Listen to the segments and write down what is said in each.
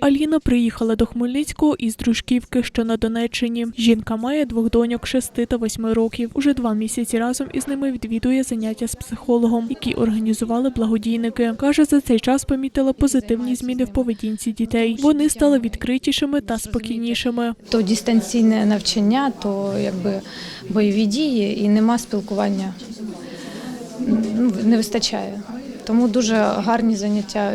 Аліна приїхала до Хмельницького із Дружківки, що на Донеччині. Жінка має двох доньок 6 та 8 років. Уже два місяці разом із ними відвідує заняття з психологом, які організували благодійники. Каже, за цей час помітила позитивні зміни в поведінці дітей. Вони стали відкритішими та спокійнішими. То дистанційне навчання, то якби бойові дії і нема спілкування. Ну, не вистачає. Тому дуже гарні заняття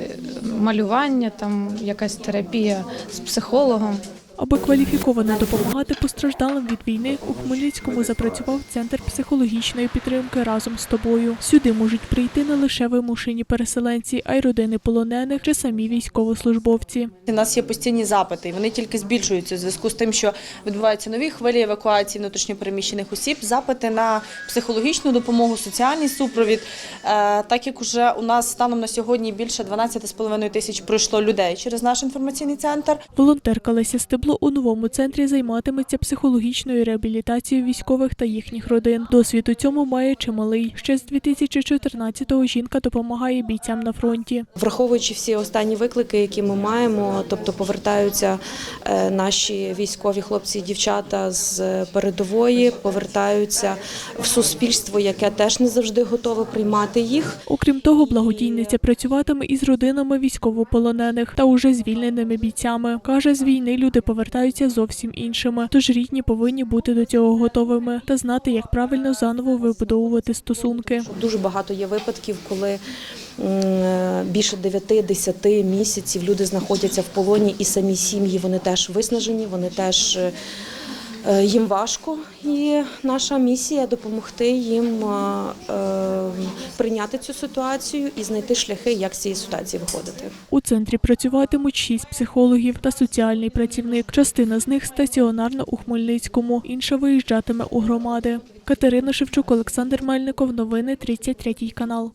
малювання, там якась терапія з психологом. Аби кваліфіковано допомагати постраждалим від війни, у Хмельницькому запрацював центр психологічної підтримки разом з тобою. Сюди можуть прийти не лише вимушені переселенці, а й родини полонених чи самі військовослужбовці. У нас є постійні запити, і вони тільки збільшуються у зв'язку з тим, що відбуваються нові хвилі евакуації внутрішньопереміщених осіб, запити на психологічну допомогу, соціальний супровід. Е, Так як уже у нас станом на сьогодні більше 12,5 тисяч пройшло людей через наш інформаційний центр. Волонтерка Леся Стебло у новому центрі займатиметься психологічною реабілітацією військових та їхніх родин. Досвід у цьому має чималий. Ще з 2014-го жінка допомагає бійцям на фронті. Враховуючи всі останні виклики, які ми маємо, тобто повертаються е, наші військові хлопці і дівчата з передової, повертаються в суспільство, яке теж не завжди готове приймати їх. Окрім того, благодійниця працюватиме із родинами військовополонених та уже звільненими бійцями. Каже, з війни люди повертаються зовсім іншими, тож рідні повинні бути до цього готовими та знати, як правильно заново вибудовувати стосунки. Дуже багато є випадків, коли більше 9-10 місяців люди знаходяться в полоні, і самі сім'ї вони теж виснажені, вони теж е, е, їм важко. І наша місія допомогти їм е, е, прийняти цю ситуацію і знайти шляхи, як з цієї ситуації виходити. У центрі працюватимуть шість психологів та соціальний працівник. Частина з них стаціонарна у Хмельницькому, інша виїжджатиме у громади. Катерина Шевчук, Олександр Мельников. Новини 33 канал.